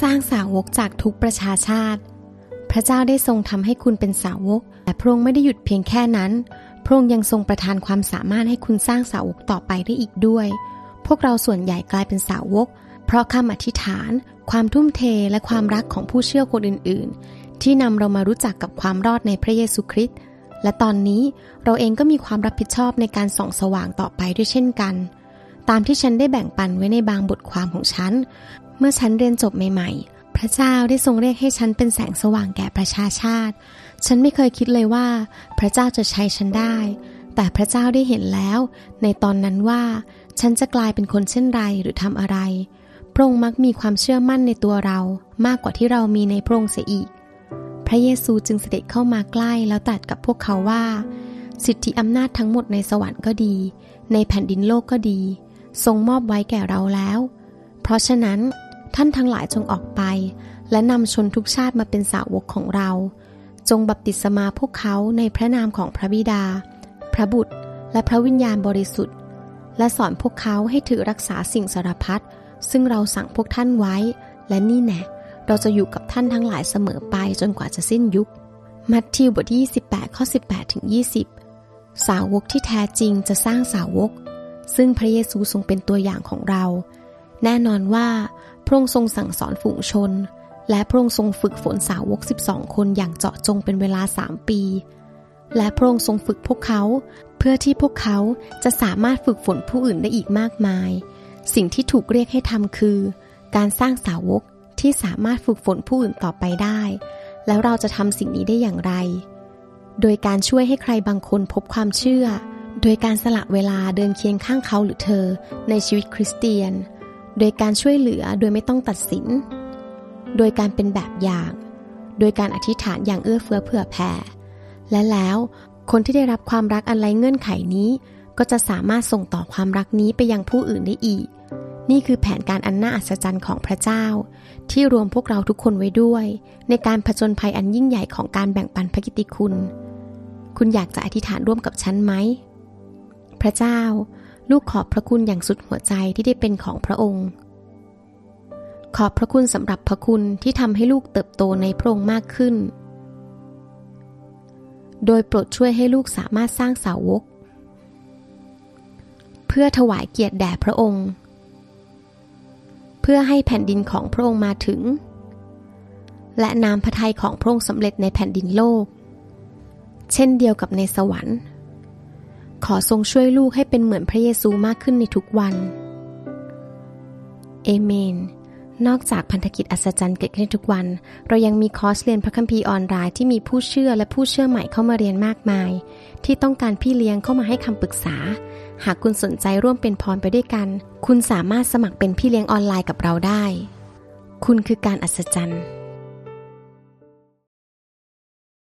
สร้างสาวกจากทุกประชาชาติ พระเจ้าได้ทรงทำให้คุณเป็นสาวก แต่พระองค์ไม่ได้หยุดเพียงแค่นั้น พระองค์ยังทรงประทานความสามารถให้คุณสร้างสาวกต่อไปได้อีกด้วย พวกเราส่วนใหญ่กลายเป็นสาวก เพราะคำอธิษฐาน ความทุ่มเทและความรักของผู้เชื่อคนอื่น ๆ ที่นำเรามารู้จักกับความรอดในพระเยซูคริสต์และตอนนี้เราเองก็มีความรับผิดชอบในการส่องสว่างต่อไปด้วยเช่นกัน ตามที่ฉันได้แบ่งปันไว้ในบางบทความของฉัน เมื่อฉันเรียนจบใหม่ๆ พระเจ้าได้ทรงเรียกให้ฉันเป็นแสงสว่างแก่ประชาชาติ ฉันไม่เคยคิดเลยว่า พระเจ้าจะใช้ฉันได้ แต่พระเจ้าได้เห็นแล้ว ในตอนนั้นว่า ฉันจะกลายเป็นคนเช่นไรหรือทำอะไร พระองค์มักมีความเชื่อมั่นในตัวเรามากกว่าที่เรามีในพระองค์เสียอีก พระเยซูจึงเสด็จเข้ามาใกล้แล้วตรัสกับพวกเขาว่า สิทธิอำนาจทั้งหมดในสวรรค์ก็ดี ในแผ่นดินโลกก็ดี ทรงมอบไว้แก่เราแล้ว เพราะฉะนั้น ท่านทั้งหลายจงออกไป และนำชนทุกชาติมาเป็นสาวกของเรา จงบัพติศมาพวกเขาในพระนามของพระบิดา พระบุตร และพระวิญญาณบริสุทธิ์ และสอนพวกเขาให้ถือรักษาสิ่งสารพัดซึ่งเราสั่งพวกท่านไว้ และนี่แน่เราจะอยู่กับท่านทั้งหลายเสมอไปจนกว่าจะสิ้นยุค มัทธิวบทที่28ข้อ18ถึง20 สาวกที่แท้จริงจะสร้างสาวก ซึ่งพระเยซูทรงเป็นตัวอย่างของเรา แน่นอนว่า พระองค์ทรงสั่งสอนฝูงชน และพระองค์ทรงฝึกฝนสาวก 12 คนอย่างเจาะจงเป็นเวลา3ปี และพระองค์ทรงฝึกพวกเขา เพื่อที่พวกเขาจะสามารถฝึกฝนผู้อื่นได้อีกมากมาย สิ่งที่ถูกเรียกให้ทำคือ การสร้างสาวกที่สามารถฝึกฝนผู้อื่นต่อไปได้ แล้วเราจะทำสิ่งนี้ได้อย่างไร โดยการช่วยให้ใครบางคนพบความเชื่อ โดยการสละเวลาเดินเคียงข้างเขาหรือเธอในชีวิตคริสเตียน โดยการช่วยเหลือโดยไม่ต้องตัดสิน โดยการเป็นแบบอย่าง โดยการอธิษฐานอย่างเอื้อเฟื้อเผื่อแผ่ และแล้วคนที่ได้รับความรักอันไร้เงื่อนไขนี้ ก็จะสามารถส่งต่อความรักนี้ไปยังผู้อื่นได้อีก นี่คือแผนการอันน่าอัศจรรย์ของพระเจ้า ที่รวมพวกเราทุกคนไว้ด้วย ในการผจญภัยอันยิ่งใหญ่ของการแบ่งปันพระกิติคุณ คุณอยากจะอธิษฐานร่วมกับฉันไหม พระเจ้า ลูกขอบพระคุณอย่างสุดหัวใจที่ได้เป็นของพระองค์ ขอบพระคุณสำหรับพระคุณที่ทำให้ลูกเติบโตในพระองค์มากขึ้น โดยโปรดช่วยให้ลูกสามารถสร้างสาวก เพื่อถวายเกียรติแด่พระองค์ เพื่อให้แผ่นดินของพระองค์มาถึง และน้ำพระทัยของพระองค์สำเร็จในแผ่นดินโลก เช่นเดียวกับในสวรรค์ ขอทรงช่วยลูกให้เป็นเหมือนพระเยซูมากขึ้นในทุกวัน เอเมน นอกจากพันธกิจอัศจรรย์เกิดขึ้นทุกวัน เรายังมีคอร์สเรียนพระคัมภีร์ออนไลน์ที่มีผู้เชื่อและผู้เชื่อใหม่เข้ามาเรียนมากมาย ที่ต้องการพี่เลี้ยงเข้ามาให้คำปรึกษา หากคุณสนใจร่วมเป็นพรไปด้วยกัน คุณสามารถสมัครเป็นพี่เลี้ยงออนไลน์กับเราได้ คุณคือการอัศจรรย์